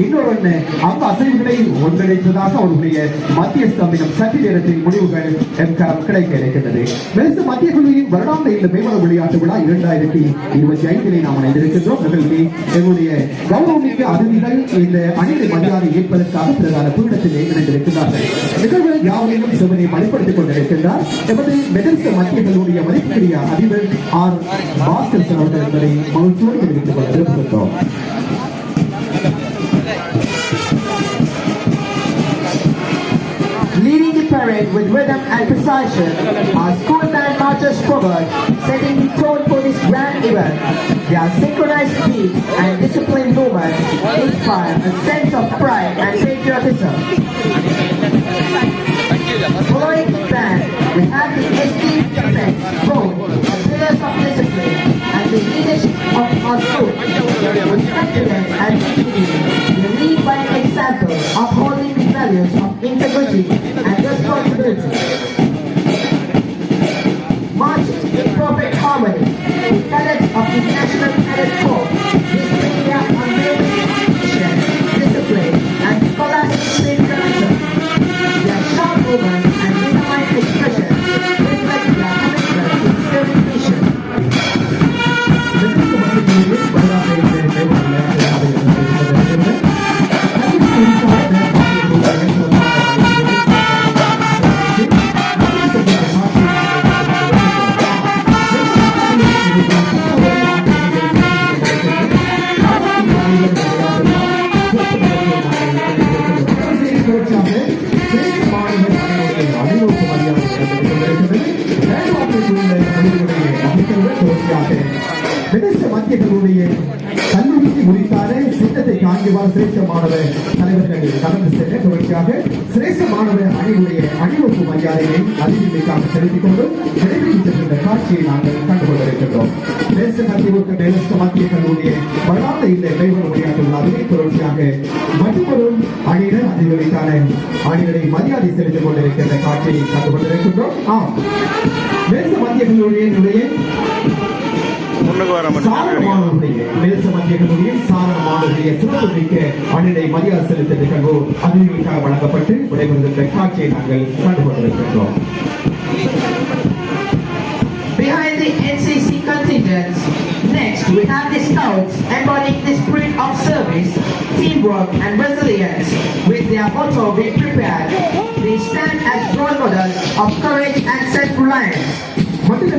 இன்னொரு அந்த அசைவுகளை ஒன்றிணைத்ததாக அவருடைய மத்திய ஸ்தம்பினம் சற்று நேரத்தில் முடிவுகள் எம்காரம் கிடைக்க இருக்கின்றது. மெல்சு மத்திய குழுவின் வருடாந்த இந்த மேம்பட விளையாட்டு விழா இரண்டாயிரத்தி இருபத்தி ஐந்திலே நாம் அணைந்திருக்கின்றோம் நிகழ்ச்சி எங்களுடைய கௌரவமிக்க அதிதிகள் இந்த அணிலை மரியாதை ஏற்பதற்காக பிரதான பீடத்திலே இணைந்திருக்கிறார்கள் நிகழ்வுகள் யாவையிலும் சிவனை பணிப்படுத்திக் கொண்டிருக்கின்றார். எமது மெடல்ஸ் மத்திய கல்லூரிய மதிப்புக்குரிய அதிபர் ஆர். பாஸ்கர் அவர்கள் என்பதை மகிழ்ச்சியோடு தெரிவித்துக் கொள்ள விரும்புகின்றோம் Parade with rhythm and precision Our school band marchers forward, setting the tone for this grand event. Their synchronized beats and disciplined movement inspire a sense of pride and patriotism. Following the band, we have the SD Defense, both pillars of discipline and the leadership of our school. With confidence and dignity, 好 பிரதேச மத்திய கல்லூரிய கல்லூரிக்கு முடித்தார சித்தத்தை காண்பிவார் சிரேஷ்ட மாணவர் தலைவர்கள் கடந்து சென்ற தொடர்ச்சியாக சிரேஷ்ட மாணவர் அணிவுடைய அணிவகுப்பு மரியாதையை அதிகரிக்காக செலுத்திக் கொண்டு நடைபெறுகின்ற காட்சியை நாங்கள் கண்டுகொண்டிருக்கின்றோம் தேச மத்திய தேச மத்திய கல்லூரியை வரலாற்று இந்த கைவர விளையாட்டு விழாவிலே தொடர்ச்சியாக மற்றொரு அணியினர் அதிபதிக்கான அணிகளை மரியாதை செலுத்திக் கொண்டிருக்கின்ற காட்சியை கண்டுகொண்டிருக்கின்றோம் ஆம் தேச மத்திய கல்லூரியினுடைய முன்னுக்கு வர மட்டும் சாரணமானவருடைய தேச மத்திய கல்லூரியில் சாரணமானவருடைய சிறப்பு மிக்க அணிலை மரியாதை செலுத்த நிகழ்வு அதிகாரிகளுக்காக வழங்கப்பட்டு விடைபெறுகின்ற காட்சியை நாங்கள் கண்டுகொண்டிருக்கின்றோம் Behind the NCC contingents, next we have the scouts embodying the spirit of service, teamwork and resilience. With their motto, be prepared. They stand as role models of courage and self-reliance. மத்திய